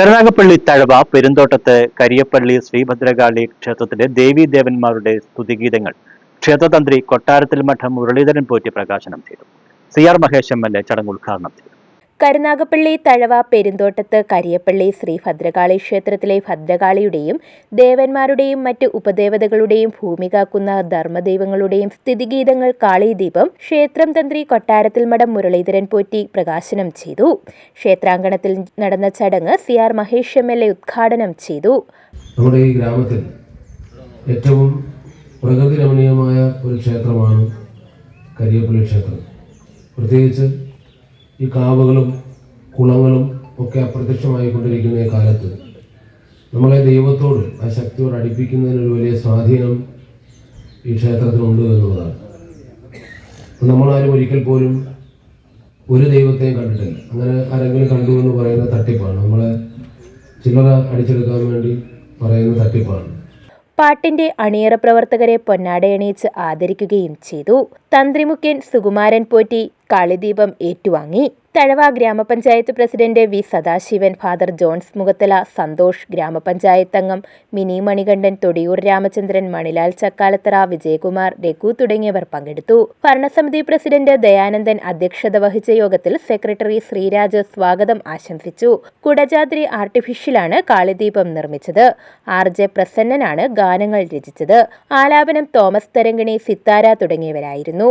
കരുനാഗപ്പള്ളി തഴവ പെരുന്തോട്ടത്ത് കരിയപ്പള്ളി ശ്രീഭദ്രകാളി ക്ഷേത്രത്തിലെ ദേവീദേവന്മാരുടെ സ്തുതിഗീതങ്ങൾ ക്ഷേത്രതന്ത്രി കൊട്ടാരത്തിൽ മഠം മുരളീധരൻ പോറ്റി പ്രകാശനം ചെയ്തു. C R Mahesh M L A ചടങ്ങ് ഉദ്ഘാടനം ചെയ്തു. കരുനാഗപ്പള്ളി തഴവ പെരുന്തോട്ടത്ത് കരിയപ്പള്ളി ശ്രീ ഭദ്രകാളി ക്ഷേത്രത്തിലെ ഭദ്രകാളിയുടെയും ദേവന്മാരുടെയും മറ്റ് ഉപദേവതകളുടെയും ഭൂമി കാക്കുന്ന ധർമ്മദൈവങ്ങളുടെയും സ്ഥിതിഗീതങ്ങൾ കാളീദീപം ക്ഷേത്രം തന്ത്രി കൊട്ടാരത്തിൽ മഠം മുരളീധരൻ പോറ്റി പ്രകാശനം ചെയ്തു. ക്ഷേത്രാങ്കണത്തിൽ നടന്ന ചടങ്ങ് C R Mahesh M L A ഉദ്ഘാടനം ചെയ്തു. നമ്മുടെ ഈ ഗ്രാമത്തിൽ ഏറ്റവും പ്രകൃതി രമണീയമായ ഒരു ക്ഷേത്രമാണ് കരിയപ്പള്ളി ക്ഷേത്രം. പ്രത്യേകിച്ച് ഈ കാവുകളും കുളങ്ങളും ഒക്കെ അപ്രത്യക്ഷമായിക്കൊണ്ടിരിക്കുന്ന ഈ കാലത്ത് നമ്മളെ ദൈവത്തോട് ആ ശക്തിയോട് അടുപ്പിക്കുന്നതിനൊരു വലിയ സ്വാധീനം ഈ ക്ഷേത്രത്തിനുണ്ട് എന്നുള്ളതാണ്. നമ്മളാരും ഒരിക്കൽ പോലും ഒരു ദൈവത്തെയും കണ്ടിട്ടില്ല. അങ്ങനെ ആരെങ്കിലും കണ്ടു എന്ന് പറയുന്ന തട്ടിപ്പാണ്. നമ്മളെ ചില്ലറ അടിച്ചെടുക്കാൻ വേണ്ടി പറയുന്ന തട്ടിപ്പാണ്. പാട്ടിന്റെ അണിയറ പ്രവർത്തകരെ പൊന്നാടയണിയിച്ച് ആദരിക്കുകയും ചെയ്തു. തന്ത്രിമുഖ്യൻ സുകുമാരൻ പോറ്റി കാളിദീപം ഏറ്റുവാങ്ങി. തഴവ ഗ്രാമപഞ്ചായത്ത് president V Sadasivan father Johns Mukhathala Santhosh ഗ്രാമപഞ്ചായത്ത് അംഗം മിനി മണികണ്ഠൻ തൊടിയൂർ രാമചന്ദ്രൻ മണിലാൽ ചക്കാലത്തറ വിജയകുമാർ രഘു തുടങ്ങിയവർ പങ്കെടുത്തു. ഭരണസമിതി പ്രസിഡന്റ് ദയാനന്ദൻ അധ്യക്ഷത വഹിച്ച യോഗത്തിൽ സെക്രട്ടറി ശ്രീരാജ് സ്വാഗതം ആശംസിച്ചു. കുടജാദ്രി ആർട്ടിഫിഷ്യലാണ് കാളിദീപം നിർമ്മിച്ചത്. ആർ ജെ പ്രസന്നനാണ് ഗാനങ്ങൾ രചിച്ചത്. ആലാപനം തോമസ് തരങ്കിണി സിത്താര തുടങ്ങിയവരായിരുന്നു.